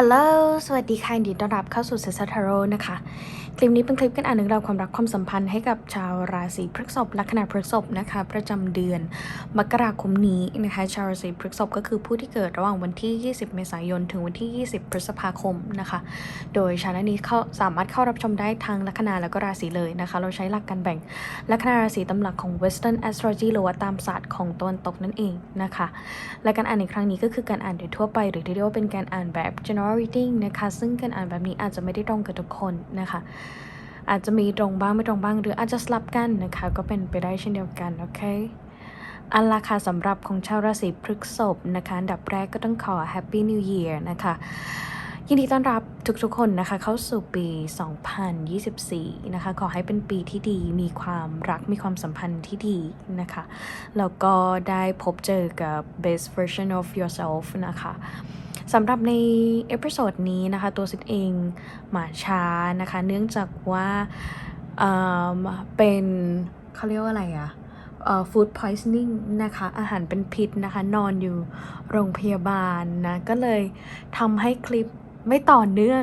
ฮัลโหล สวัสดีค่ะยินดีต้อนรับเข้าสู่เซซัทาโร่นะคะ คลิปนี้เป็นคลิปกันอ่านเรื่องราวความรักความสัมพันธ์ให้กับชาวราศีพฤษภลัคนาพฤษภนะคะ ประจำเดือนมกราคมนี้นะคะ ชาวราศีพฤษภก็คือผู้ที่เกิดระหว่างวันที่ 20 เมษายน ถึงวันที่ 20 พฤษภาคมนะคะ โดยชาแนลนี้เข้าสามารถเข้ารับชมได้ทางลัคนาแล้วก็ราศีเลยนะคะ เราใช้หลักการแบ่งลัคนาราศีตำหลักของ Western Astrology หรือว่าตามศาสตร์ของตะวันตกนั่นเองนะคะและการอ่านในครั้งนี้ก็คือการอ่านโดยทั่วไป หรือที่เรียกว่าเป็นการอ่านแบบ general reading นะคะซึ่งการอ่านแบบนี้อาจจะไม่ได้ตรงกับทุกคนนะคะ อาจจะมีตรงบ้างไม่ตรงบ้าง หรืออาจจะสลับกันนะคะ ก็เป็นไปได้เช่นเดียวกัน โอเคอันละค่ะสำหรับของชาวราศีพฤษภนะคะอันดับแรกก็ต้องขอ Happy New Year นะคะยินดีต้อนรับทุกๆคนนะคะ เข้าสู่ปี 2024 นะคะ ขอให้เป็นปีที่ดีมีความรักมีความสัมพันธ์ที่ดีนะคะ แล้วก็ได้พบเจอกับ best version of yourself นะคะ สำหรับในเอพิโซดนี้นะคะตัวซิดเองมาช้านะคะ เนื่องจากว่าเออเป็นเขาเรียกว่าอะไรอะเอ่อ food poisoning นะคะ อาหารเป็นพิษนะคะ นอนอยู่โรงพยาบาลนะ ก็เลยทำให้คลิปไม่ต่อเนื่อง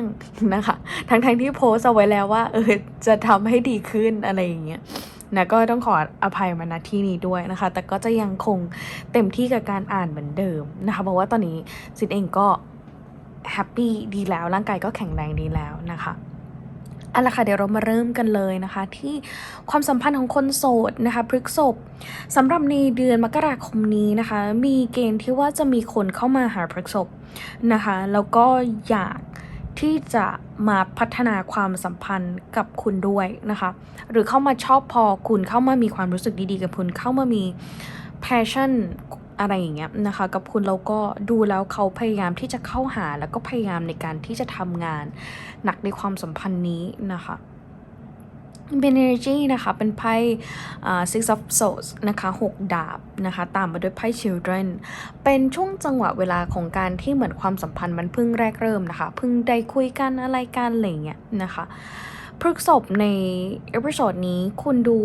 นะคะ ทั้งๆทที่โพสเอาไว้แล้วว่า เออ จะทำให้ดีขึ้นอะไรอย่างเงี้ย นะก็ต้องขออภัยมาณที่นี้ด้วยนะคะ แต่ก็จะยังคงเต็มที่กับการอ่านเหมือนเดิมนะคะ เพราะว่าตอนนี้ซิดเองก็แฮปปี้ดีแล้วร่างกายก็แข็งแรงดีแล้วนะคะเอาละค่ะเดี๋ยวเรามาเริ่มกันเลยนะคะ ที่ความสัมพันธ์ของคนโสดนะคะพฤกษภสำหรับในเดือนมกราคมนี้นะคะ มีเกณฑ์ที่ว่าจะมีคนเข้ามาหาพฤกษภนะคะ แล้วก็อยาก ที่จะมาพัฒนาความสัมพันธ์กับคุณด้วยนะคะ หรือเข้ามาชอบพอคุณเข้ามามีความรู้สึกดีๆ กับคุณเข้ามามี passion อะไรอย่างเงี้ยนะคะกับคุณเราก็ดูแล้วเขาพยายามที่จะเข้าหาแล้วก็พยายามในการที่จะทำงาน หนักในความสัมพันธ์นี้นะคะ เป็น energy นะคะ เป็นไพ่ six of swords นะคะหกดาบนะคะ ตามมาด้วยไพ่ children เป็นช่วงจังหวะเวลาของการที่เหมือนความสัมพันธ์มันเพิ่งแรกเริ่มนะคะ เพิ่งได้คุยกันอะไรกันอะไรเงี้ยนะคะ พฤกษบในเอพิโซดนี้คุณดู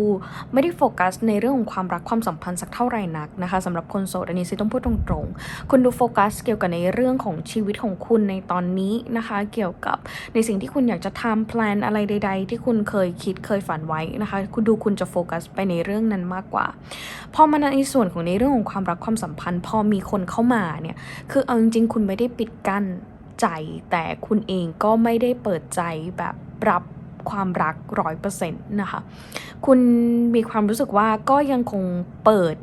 ไม่ได้โฟกัสในเรื่องของความรักความสัมพันธ์สักเท่าไหร่นักนะคะสำหรับคนโสดอันนี้ซิต้องพูดตรงๆ คุณดูโฟกัสเกี่ยวกับในเรื่องของชีวิตของคุณในตอนนี้นะคะ เกี่ยวกับในสิ่งที่คุณอยากจะทำแพลนอะไรใด ๆ ที่คุณเคยคิดเคยฝันไว้นะคะ คุณดูคุณจะโฟกัสไปในเรื่องนั้นมากกว่าพอมาในส่วนของในเรื่องของความรักความสัมพันธ์ พอมีคนเข้ามาเนี่ยคือเอาจริงๆคุณไม่ได้ปิดกั้นใจแต่คุณเองก็ไม่ได้เปิดใจแบบรับ ความรักร้อยเปอร์เซ็นต์นะคะ คุณมีความรู้สึกว่าก็ยังคงเปิด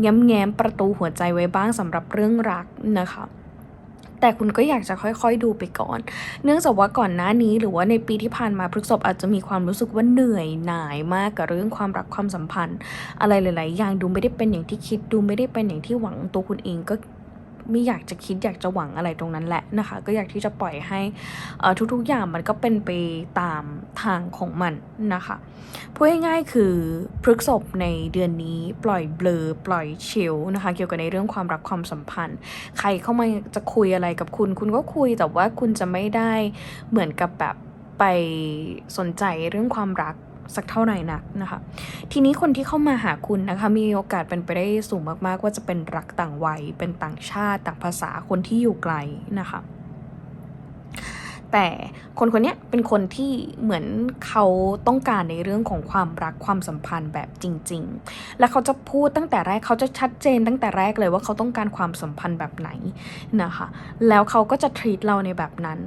แง้มๆประตูหัวใจไว้บ้างสำหรับเรื่องรักนะคะแต่คุณก็อยากจะค่อยๆดูไปก่อน เนื่องจากว่าก่อนหน้านี้หรือว่าในปีที่ผ่านมาพฤกษบอาจจะมีความรู้สึกว่าเหนื่อยหน่ายมากกับเรื่องความรักความสัมพันธ์ อะไรหลาย ๆ อย่างดูไม่ได้เป็นอย่างที่คิดดูไม่ได้เป็นอย่างที่หวังตัวคุณเองก็ ไม่อยากจะคิดอยากจะหวังอะไรตรงนั้นแหละนะคะ ก็อยากที่จะปล่อยให้อ่อทุกๆอย่างมันก็เป็นไปตามทางของมันนะคะพูดง่ายๆคือพฤกษบในเดือนนี้ปล่อยเบลอปล่อยชิลนะคะเกี่ยวกับในเรื่องความรักความสัมพันธ์ ใครเข้ามาจะคุยอะไรกับคุณ คุณก็คุยแต่ว่าคุณจะไม่ได้เหมือนกับแบบไปสนใจเรื่องความรัก สักเท่าไหร่นักนะคะ ทีนี้คนที่เข้ามาหาคุณนะคะมีโอกาสเป็นไปได้สูงมากๆ ว่าจะเป็นรักต่างวัย เป็นต่างชาติ ต่างภาษาคนที่อยู่ไกลนะคะ แต่คนคนนี้เป็นคนที่เหมือนเขาต้องการในเรื่องของความรักความสัมพันธ์แบบจริง ๆ และเขาจะพูดตั้งแต่แรกเขาจะชัดเจนตั้งแต่แรกเลยว่าเขาต้องการความสัมพันธ์แบบไหนนะคะแล้วเขาก็จะ treat เราในแบบนั้น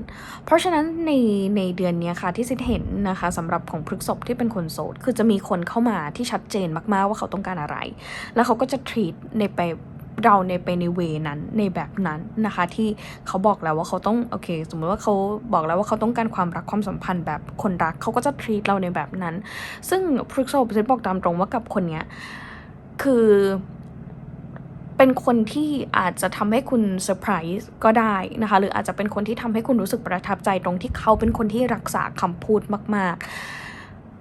เพราะฉะนั้นในในเดือนนี้ค่ะที่ซิดเห็นนะคะสำหรับของพฤกษบที่เป็นคนโสดคือจะมีคนเข้ามาที่ชัดเจนมากๆว่าเขาต้องการอะไร แล้วเขาก็จะ treat ในไป เราในไปในเวนั้นในแบบนั้นนะคะ ที่เขาบอกแล้วว่าเขาต้องโอเค สมมติว่าเขาบอกแล้วว่าเขาต้องการความรักความสัมพันธ์แบบคนรักเขาก็จะ treat เราในแบบนั้น ซึ่งพฤกษบซิดบอกตามตรงว่ากับคนเนี้ยคือเป็นคนที่อาจจะทำให้คุณเซอร์ไพรส์ก็ได้นะคะ หรืออาจจะเป็นคนที่ทำให้คุณรู้สึกประทับใจตรงที่เขาเป็นคนที่รักษาคำพูดมาก ๆ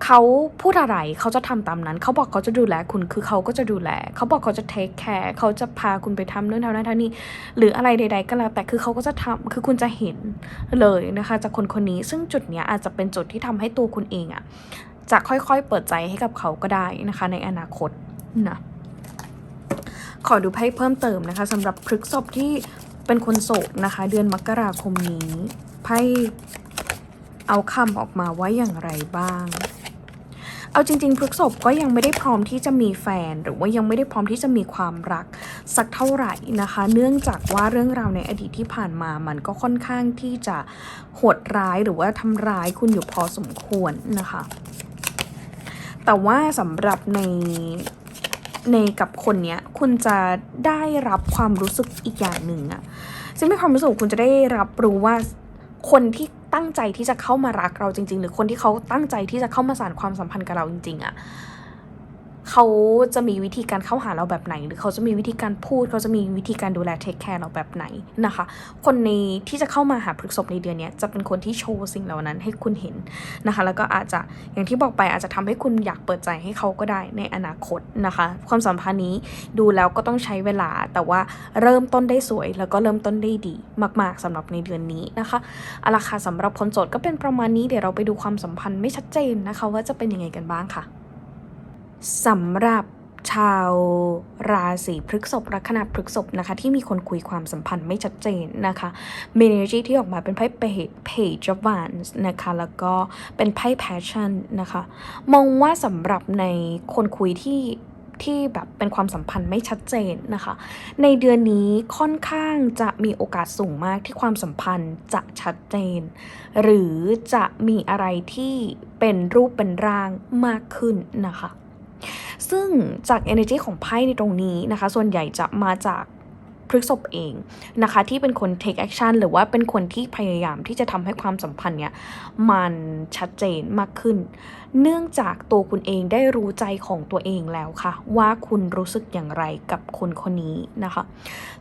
เขาพูดอะไรเขาจะทำตามนั้น เขาบอกเขาจะดูแลคุณคือเขาก็จะดูแล เขาบอกเขาจะเทคแคร์เขาจะพาคุณไปทำนู่นทำนั่นทำนี่หรืออะไรใด ๆ ก็แล้วแต่คือเขาก็จะทำคือคุณจะเห็นเลยนะคะ จากคนคนนี้ซึ่งจุดเนี้ยอาจจะเป็นจุดที่ทำให้ตัวคุณเองอะจะค่อยๆเปิดใจให้กับเขาก็ได้นะคะ ในอนาคตนะขอดูไพ่เพิ่มเติมนะคะสำหรับพฤกษบที่เป็นคนโสดนะคะ เดือนมกราคมนี้ไพ่เอาคำออกมาว่าอย่างไรบ้าง เอาจริงๆพฤกษบก็ยังไม่ได้พร้อมที่จะมีแฟน หรือว่ายังไม่ได้พร้อมที่จะมีความรัก สักเท่าไหร่นะคะ เนื่องจากว่าเรื่องราวในอดีตที่ผ่านมามันก็ค่อนข้างที่จะโหดร้ายหรือว่าทำร้ายคุณอยู่พอสมควรนะคะ แต่ว่าสำหรับในในกับคนเนี้ยคุณจะได้รับความรู้สึกอีกอย่างหนึ่งอะซึ่งในความรู้สึกคุณจะได้รับรู้ว่าคนที่ ตั้งใจที่จะเข้ามารักเราจริง ๆ หรือคนที่เขาตั้งใจที่จะเข้ามาสานความสัมพันธ์กับเราจริง ๆอะ เขาจะมีวิธีการเข้าหาเราแบบไหน หรือเขาจะมีวิธีการพูด เขาจะมีวิธีการดูแลเทคแคร์เราแบบไหนนะคะ คนในที่จะเข้ามาหาพฤกษบในเดือนนี้จะเป็นคนที่โชว์สิ่งเหล่านั้นให้คุณเห็นนะคะ แล้วก็อาจจะอย่างที่บอกไปอาจจะทำให้คุณอยากเปิดใจให้เขาก็ได้ในอนาคตนะคะ ความสัมพันธ์นี้ดูแล้วก็ต้องใช้เวลาแต่ว่าเริ่มต้นได้สวย แล้วก็เริ่มต้นได้ดีมาก ๆสำหรับในเดือนนี้นะคะอาละค่ะสำหรับคนโสดก็เป็นประมาณนี้เดี๋ยวเราไปดูความสัมพันธ์ไม่ชัดเจนนะคะ ว่าจะเป็นยังไงกันบ้างค่ะ สำหรับชาวราศีพฤกษภลัคนาพฤกษภนะคะ ที่มีคนคุยความสัมพันธ์ไม่ชัดเจนนะคะเมเนจีที่ออกมาเป็นไพ่ Page of Wands นะคะ แล้วก็เป็นไพ่ Passion นะคะ มองว่าสำหรับในคนคุยที่ที่แบบเป็นความสัมพันธ์ไม่ชัดเจนนะคะ ในเดือนนี้ค่อนข้างจะมีโอกาสสูงมากที่ความสัมพันธ์จะชัดเจน หรือจะมีอะไรที่เป็นรูปเป็นร่างมากขึ้นนะคะ ซึ่งจาก energy ของไพ่ในตรงนี้นะคะ ส่วนใหญ่จะมาจากพฤกษบเองนะคะ ที่เป็นคน take action หรือว่าเป็นคนที่พยายามที่จะทำให้ความสัมพันธ์เนี่ยมันชัดเจนมากขึ้น เนื่องจากตัวคุณเองได้รู้ใจของตัวเองแล้วค่ะ ว่าคุณรู้สึกอย่างไรกับคนคนนี้นะคะ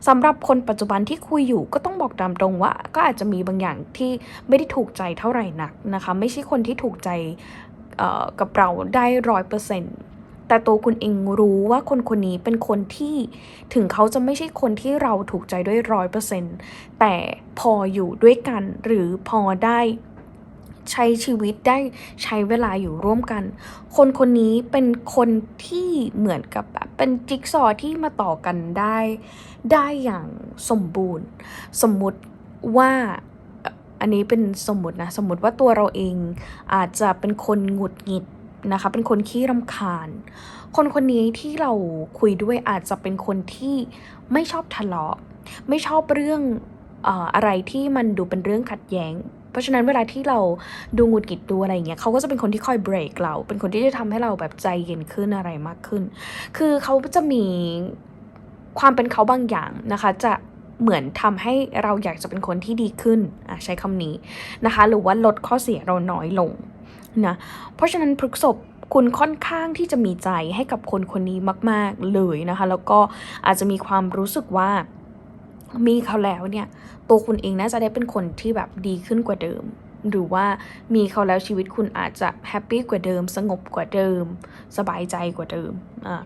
สำหรับคนปัจจุบันที่คุยอยู่ก็ต้องบอกตามตรงว่า ก็อาจจะมีบางอย่างที่ไม่ได้ถูกใจเท่าไหร่นักนะคะ ไม่ใช่คนที่ถูกใจกับเราได้ร้อยเปอร์เซ็นต์ แต่ตัวคุณเองรู้ว่าคนคนนี้เป็นคนที่ถึงเขาจะไม่ใช่คนที่เราถูกใจด้วยร้อยเปอร์เซ็นต์แต่พออยู่ด้วยกันหรือพอได้ใช้ชีวิตได้ใช้เวลาอยู่ร่วมกัน คนคนนี้เป็นคนที่เหมือนกับแบบเป็นจิ๊กซอว์ที่มาต่อกันได้ได้อย่างสมบูรณ์ สมมุติว่าอันนี้เป็นสมมตินะ สมมติว่าตัวเราเองอาจจะเป็นคนหงุดหงิด นะคะ เป็นคนขี้รำคาญ คนคนนี้ที่เราคุยด้วยอาจจะเป็นคนที่ไม่ชอบทะเลาะ ไม่ชอบเรื่องออะไรที่มันดูเป็นเรื่องขัดแย้ง เพราะฉะนั้นเวลาที่เราดูงุดหงิดดูอะไรอย่างเงี้ยเขาก็จะเป็นคนที่คอยเบรกเรา เป็นคนที่จะทำให้เราแบบใจเย็นขึ้นอะไรมากขึ้น คือเขาจะมีความเป็นเขาบางอย่างนะคะ จะเหมือนทำให้เราอยากจะเป็นคนที่ดีขึ้นอะใช้คำนี้นะคะ หรือว่าลดข้อเสียเราน้อยลง นะ เพราะฉะนั้นพฤกษบคุณค่อนข้างที่จะมีใจให้กับคนคนนี้มาก ๆ เลยนะคะ แล้วก็อาจจะมีความรู้สึกว่ามีเขาแล้วเนี่ย ตัวคุณเองน่าจะได้เป็นคนที่แบบดีขึ้นกว่าเดิม หรือว่ามีเขาแล้วชีวิตคุณอาจจะแฮปปี้กว่าเดิม สงบกว่าเดิม สบายใจกว่าเดิม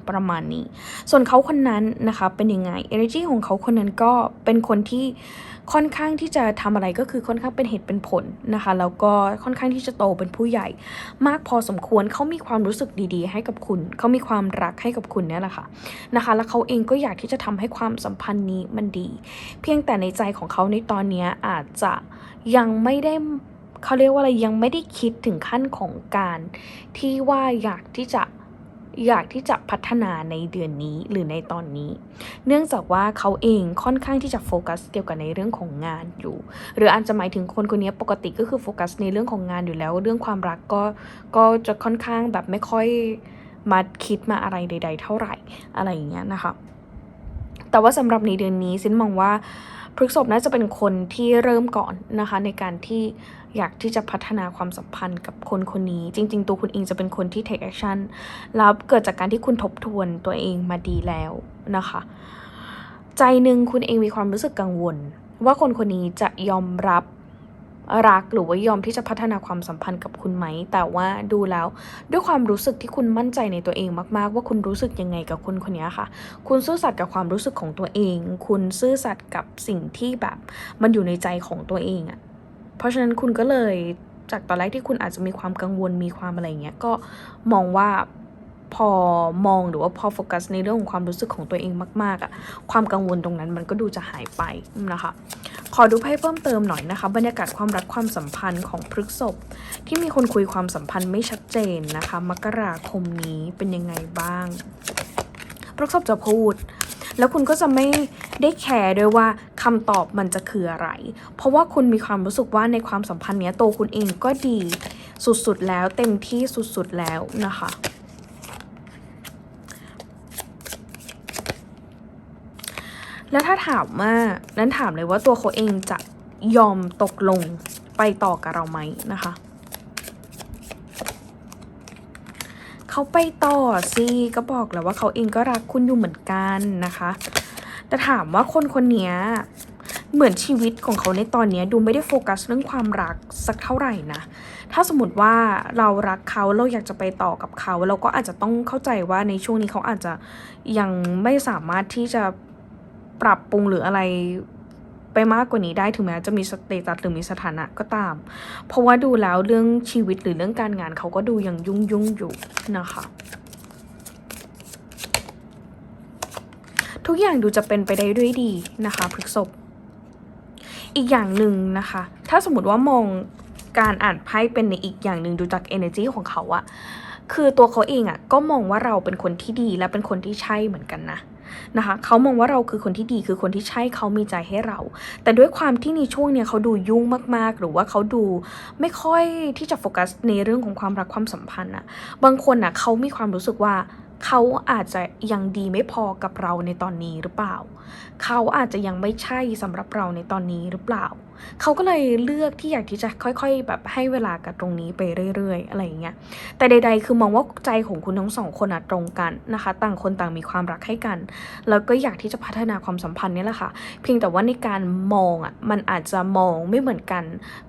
ประมาณนี้ ส่วนเขาคนนั้นนะคะเป็นยังไง energy ของเขาคนนั้นก็เป็นคนที่ค่อนข้างที่จะทำอะไรก็คือค่อนข้างเป็นเหตุเป็นผลนะคะแล้วก็ค่อนข้างที่จะโตเป็นผู้ใหญ่ มากพอสมควรเขามีความรู้สึกดีๆ ให้กับคุณเขามีความรักให้กับคุณเนี่ยแหละค่ะนะคะแล้วเขาเองก็อยากที่จะทำให้ความสัมพันธ์นี้มันดี เพียงแต่ในใจของเขาในตอนนี้อาจจะยังไม่ได้เขาเรียกว่าอะไรยังไม่ได้คิดถึงขั้นของการที่ว่าอยากที่จะ อยากที่จะพัฒนาในเดือนนี้หรือในตอนนี้ เนื่องจากว่าเขาเองค่อนข้างที่จะโฟกัสเกี่ยวกับในเรื่องของงานอยู่ หรืออาจจะหมายถึงคนคนนี้ปกติก็คือโฟกัสในเรื่องของงานอยู่แล้ว เรื่องความรักก็ก็จะค่อนข้างแบบไม่ค่อยมาคิดมาอะไรใด ๆ เท่าไหร่อะไรอย่างเงี้ยนะคะแต่ว่าสำหรับในเดือนนี้ซินมองว่าพฤกษบน่าจะเป็นคนที่เริ่มก่อนนะคะในการที่ อยากที่จะพัฒนาความสัมพันธ์กับคนคนนี้ จริง ๆ ตัวคุณเองจะเป็นคนที่ take action แล้วเกิดจากการที่คุณทบทวนตัวเองมาดีแล้วนะคะ ใจหนึ่งคุณเองมีความรู้สึกกังวล ว่าคนคนนี้จะยอมรับรักหรือว่ายอมที่จะพัฒนาความสัมพันธ์กับคุณไหม แต่ว่าดูแล้วด้วยความรู้สึกที่คุณมั่นใจในตัวเองมาก ๆ ว่าคุณรู้สึกยังไงกับคนคนนี้ค่ะ คุณซื่อสัตย์กับความรู้สึกของตัวเอง คุณซื่อสัตย์กับสิ่งที่แบบมันอยู่ในใจของตัวเองอะ่ะ เพราะฉะนั้นคุณก็เลยจากตอนแรกที่คุณอาจจะมีความกังวลมีความอะไรเงี้ยก็มองว่าพอมองหรือว่าพอโฟกัสในเรื่องของความรู้สึกของตัวเองมาก ๆอะความกังวลตรงนั้นมันก็ดูจะหายไปนะคะ ขอดูไพ่เพิ่มเติมหน่อยนะคะ บรรยากาศความรักความสัมพันธ์ของพฤกษภที่มีคนคุยความสัมพันธ์ไม่ชัดเจนนะคะ มกราคมนี้เป็นยังไงบ้างพฤกษภจะพูด แล้วคุณก็จะไม่ได้แคร์ด้วยว่าคำตอบมันจะคืออะไร เพราะว่าคุณมีความรู้สึกว่าในความสัมพันธ์เนี้ยตัวคุณเองก็ดีสุดๆแล้วเต็มที่สุดๆแล้วนะคะแล้วถ้าถามว่านั้นถามเลยว่าตัวเขาเองจะยอมตกลงไปต่อกับเราไหมนะคะ เขาไปต่อสิก็บอกแล้วว่าเขาเองก็รักคุณอยู่เหมือนกันนะคะ แต่ถามว่าคนคนนี้เหมือนชีวิตของเขาในตอนนี้ดูไม่ได้โฟกัสเรื่องความรักสักเท่าไหร่นะ ถ้าสมมติว่าเรารักเขาเราอยากจะไปต่อกับเขา เราก็อาจจะต้องเข้าใจว่าในช่วงนี้เขาอาจจะยังไม่สามารถที่จะปรับปรุงหรืออะไร ไปมากกว่านี้ได้ถึงแม้จะมีสเตตัสหรือมีสถานะก็ตาม เพราะว่าดูแล้วเรื่องชีวิตหรือเรื่องการงานเขาก็ดูยังยุ่งยุ่งอยู่นะคะทุกอย่างดูจะเป็นไปได้ด้วยดีนะคะพฤกษภอีกอย่างหนึ่งนะคะ ถ้าสมมติว่ามองการอ่านไพ่เป็นในอีกอย่างหนึ่งดูจาก energy ของเขาอะคือตัวเขาเองอะก็มองว่าเราเป็นคนที่ดีและเป็นคนที่ใช่เหมือนกันนะ นะคะเขามองว่าเราคือคนที่ดีคือคนที่ใช่เขามีใจให้เรา แต่ด้วยความที่ในช่วงเนี้ยเขาดูยุ่งมากๆ หรือว่าเขาดูไม่ค่อยที่จะโฟกัสในเรื่องของความรักความสัมพันธ์อะบางคนอะเขามีความรู้สึกว่าเขาอาจจะยังดีไม่พอกับเราในตอนนี้หรือเปล่า เขาอาจจะยังไม่ใช่สำหรับเราในตอนนี้หรือเปล่าเขาก็เลยเลือกที่อยากที่จะค่อยๆ แบบให้เวลากับตรงนี้ไปเรื่อย ๆ อะไรอย่างเงี้ย แต่ใด ๆ คือมองว่าใจของคุณทั้งสองคนอะตรงกันนะคะ ต่างคนต่างมีความรักให้กัน แล้วก็อยากที่จะพัฒนาความสัมพันธ์เนี่ยแหละค่ะ เพียงแต่ว่าในการมองอะมันอาจจะมองไม่เหมือนกัน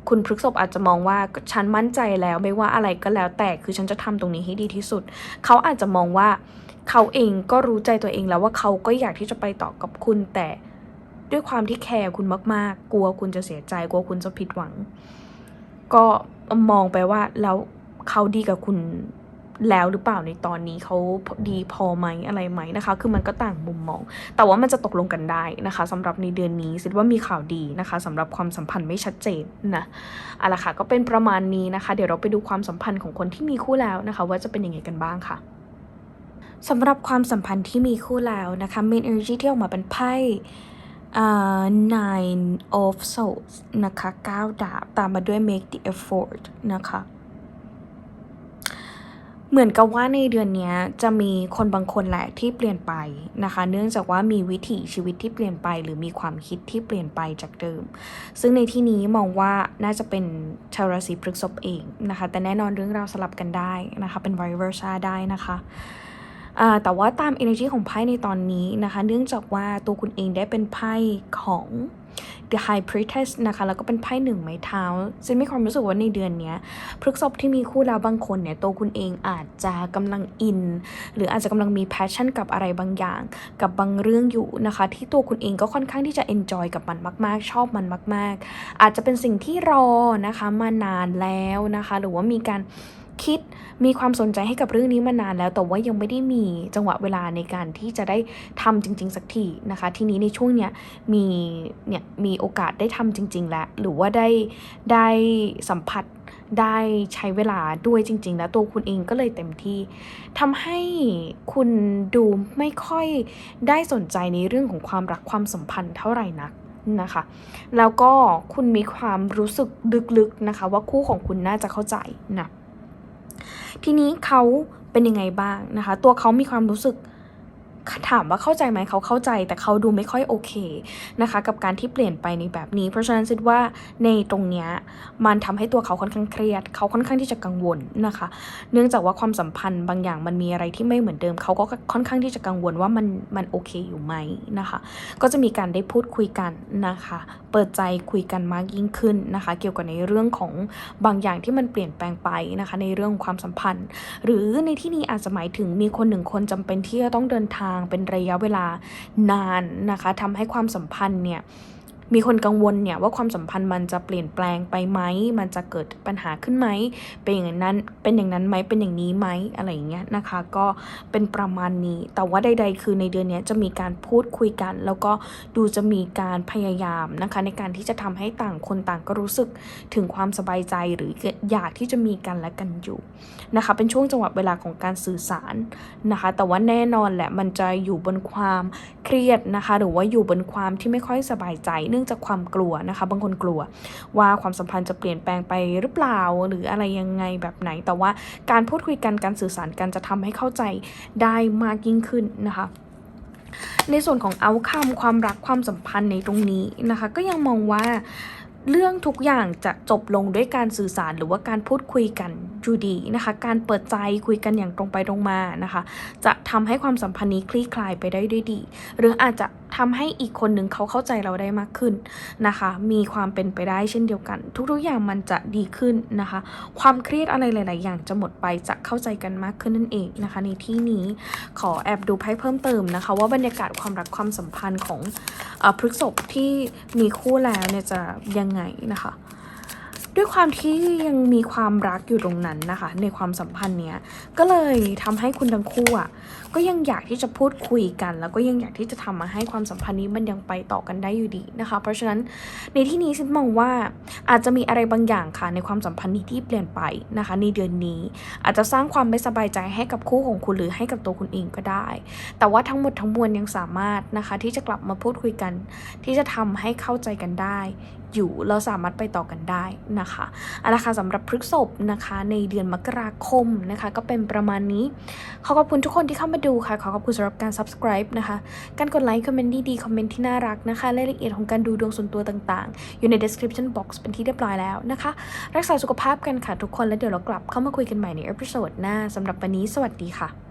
คุณพฤกษภอาจจะมองว่าฉันมั่นใจแล้วไม่ว่าอะไรก็แล้ว แต่คือฉันจะทำตรงนี้ให้ดีที่สุด เขาอาจจะมองว่าเขาเองก็รู้ใจตัวเองแล้วว่าเขาก็อยากที่จะไปต่อกับคุณแต่ ด้วยความที่แคร์คุณมาก ๆ กลัวคุณจะเสียใจ กลัวคุณจะผิดหวัง ก็มองไปว่าแล้วเขาดีกับคุณแล้วหรือเปล่าในตอนนี้เขาดีพอไหมอะไรไหมนะคะ คือมันก็ต่างมุมมอง แต่ว่ามันจะตกลงกันได้นะคะสำหรับในเดือนนี้คิดว่ามีข่าวดีนะคะสำหรับความสัมพันธ์ไม่ชัดเจนนะเอาละค่ะก็เป็นประมาณนี้นะคะ เดี๋ยวเราไปดูความสัมพันธ์ของคนที่มีคู่แล้วนะคะ ว่าจะเป็นยังไงกันบ้างค่ะสำหรับความสัมพันธ์ที่มีคู่แล้วนะคะ main energy ที่ออกมาเป็นไพ่ nine of swords นะคะ9ดาบ ตามมาด้วย make the effort นะคะ เหมือนกับว่าในเดือนนี้จะมีคนบางคนแหละที่เปลี่ยนไปนะคะ เนื่องจากว่ามีวิถีชีวิตที่เปลี่ยนไป หรือมีความคิดที่เปลี่ยนไปจากเดิม ซึ่งในที่นี้มองว่าน่าจะเป็นชาวราศีพฤษภเองนะคะ แต่แน่นอนเรื่องราวสลับกันได้นะคะ เป็น vice versa ได้นะคะ แต่ว่าตาม energy ของไพ่ในตอนนี้นะคะ เนื่องจากว่าตัวคุณเองได้เป็นไพ่ของ The High Priestess นะคะ แล้วก็เป็นไพ่หนึ่งไม้เท้าซึ่งมีความรู้สึกว่าในเดือนนี้พฤกษภที่มีคู่แล้วบางคนเนี่ย ตัวคุณเองอาจจะกำลังอิน หรืออาจจะกำลังมี passion กับอะไรบางอย่าง กับบางเรื่องอยู่นะคะ ที่ตัวคุณเองก็ค่อนข้างที่จะ enjoy กับมันมาก ๆ ชอบมันมาก ๆ อาจจะเป็นสิ่งที่รอนะคะมานานแล้วนะคะ หรือว่ามีการ คิดมีความสนใจให้กับเรื่องนี้มานานแล้ว แต่ว่ายังไม่ได้มีจังหวะเวลาในการที่จะได้ทำจริง ๆ สักทีนะคะ ทีนี้ในช่วงเนี้ยมีเนี่ยมีโอกาสได้ทำจริง ๆ แล้ว หรือว่าได้ได้สัมผัสได้ใช้เวลาด้วยจริง ๆ แล้วตัวคุณเองก็เลยเต็มที่ทำให้คุณดูไม่ค่อยได้สนใจในเรื่องของความรักความสัมพันธ์เท่าไหร่นักนะคะ แล้วก็คุณมีความรู้สึกลึกๆนะคะ ว่าคู่ของคุณน่าจะเข้าใจนะ ทีนี้เขาเป็นยังไงบ้างนะคะ ตัวเขามีความรู้สึก ถามว่าเข้าใจไหมเขาเข้าใจแต่เขาดูไม่ค่อยโอเคนะคะ กับการที่เปลี่ยนไปในแบบนี้ เพราะฉะนั้นคิดว่าในตรงเนี้ยมันทำให้ตัวเขาค่อนข้างเครียด เขาค่อนข้างที่จะกังวลนะคะ เนื่องจากว่าความสัมพันธ์บางอย่างมันมีอะไรที่ไม่เหมือนเดิม เขาก็ค่อนข้างที่จะกังวลว่ามันมันโอเคอยู่ไหมนะคะ ก็จะมีการได้พูดคุยกันนะคะ เปิดใจคุยกันมากยิ่งขึ้นนะคะ เกี่ยวกับในเรื่องของบางอย่างที่มันเปลี่ยนแปลงไปนะคะ ในเรื่องของความสัมพันธ์ หรือในที่นี้อาจจะหมายถึงมีคนหนึ่งคนจำเป็นที่จะต้องเดินทางเป็นระยะเวลานานนะคะทำให้ความสัมพันธ์เนี่ย มีคนกังวลเนี่ยว่าความสัมพันธ์มันจะเปลี่ยนแปลงไปไหม มันจะเกิดปัญหาขึ้นไหม เป็นอย่างนั้น เป็นอย่างนั้นไหม เป็นอย่างนี้ไหมอะไรอย่างเงี้ยนะคะ ก็เป็นประมาณนี้ แต่ว่าใด ๆ คือในเดือนนี้จะมีการพูดคุยกัน แล้วก็ดูจะมีการพยายามนะคะ ในการที่จะทำให้ต่างคนต่างก็รู้สึกถึงความสบายใจหรืออยากที่จะมีกันและกันอยู่นะคะ เป็นช่วงจังหวะเวลาของการสื่อสารนะคะ แต่ว่าแน่นอนแหละมันจะอยู่บนความเครียดนะคะ หรือว่าอยู่บนความที่ไม่ค่อยสบายใจเนื่องจากความกลัวนะคะ บางคนกลัวว่าความสัมพันธ์จะเปลี่ยนแปลงไปหรือเปล่าหรืออะไรยังไงแบบไหน แต่ว่าการพูดคุยกันการสื่อสารกันจะทำให้เข้าใจได้มากยิ่งขึ้นนะคะในส่วนของเอาคำความรักความสัมพันธ์ในตรงนี้นะคะ ก็ยังมองว่าเรื่องทุกอย่างจะจบลงด้วยการสื่อสารหรือว่าการพูดคุยกัน อยู่ดีนะคะ การเปิดใจคุยกันอย่างตรงไปตรงมานะคะ จะทำให้ความสัมพันธ์นี้คลี่คลายไปได้ด้วยดี หรืออาจจะทำให้อีกคนหนึ่งเขาเข้าใจเราได้มากขึ้นนะคะ มีความเป็นไปได้เช่นเดียวกัน ทุกๆอย่างมันจะดีขึ้นนะคะ ความเครียดอะไรหลาย ๆ อย่างจะหมดไปจะเข้าใจกันมากขึ้นนั่นเองนะคะ ในที่นี้ขอแอบดูไพ่เพิ่มเติมนะคะ ว่าบรรยากาศความรักความสัมพันธ์ของอพฤกษบที่มีคู่แล้วเนี่ยจะยังไงนะคะ ด้วยความที่ยังมีความรักอยู่ตรงนั้นนะคะ ในความสัมพันธ์เนี้ยก็เลยทำให้คุณทั้งคู่อะ ก็ยังอยากที่จะพูดคุยกัน แล้วก็ยังอยากที่จะทำมาให้ความสัมพันธ์นี้มันยังไปต่อกันได้อยู่ดีนะคะ เพราะฉะนั้นในที่นี้ฉันมองว่าอาจจะมีอะไรบางอย่างค่ะในความสัมพันธ์นี้ที่เปลี่ยนไปนะคะ ในเดือนนี้อาจจะสร้างความไม่สบายใจให้กับคู่ของคุณหรือให้กับตัวคุณเองก็ได้ แต่ว่าทั้งหมดทั้งมวลยังสามารถนะคะที่จะกลับมาพูดคุยกัน ที่จะทำให้เข้าใจกันได้อยู่เราสามารถไปต่อกันได้นะคะเอาละคะสำหรับพฤกษบนะคะในเดือนมกราคมนะคะ ก็เป็นประมาณนี้ ขอขอบคุณทุกคนที่เข้ามาดูค่ะ ขอขอบคุณสำหรับการ subscribe นะคะ การกดไลค์คอมเมนต์ดีๆ คอมเมนต์ที่น่ารักนะคะ รายละเอียดของการดูดวงส่วนตัวต่างๆ อยู่ใน description box เป็นที่เรียบร้อยแล้วนะคะ รักษาสุขภาพกันค่ะทุกคน แล้วเดี๋ยวเรากลับเข้ามาคุยกันใหม่ในเอพิโซดหน้าสำหรับวันนี้ สวัสดีค่ะ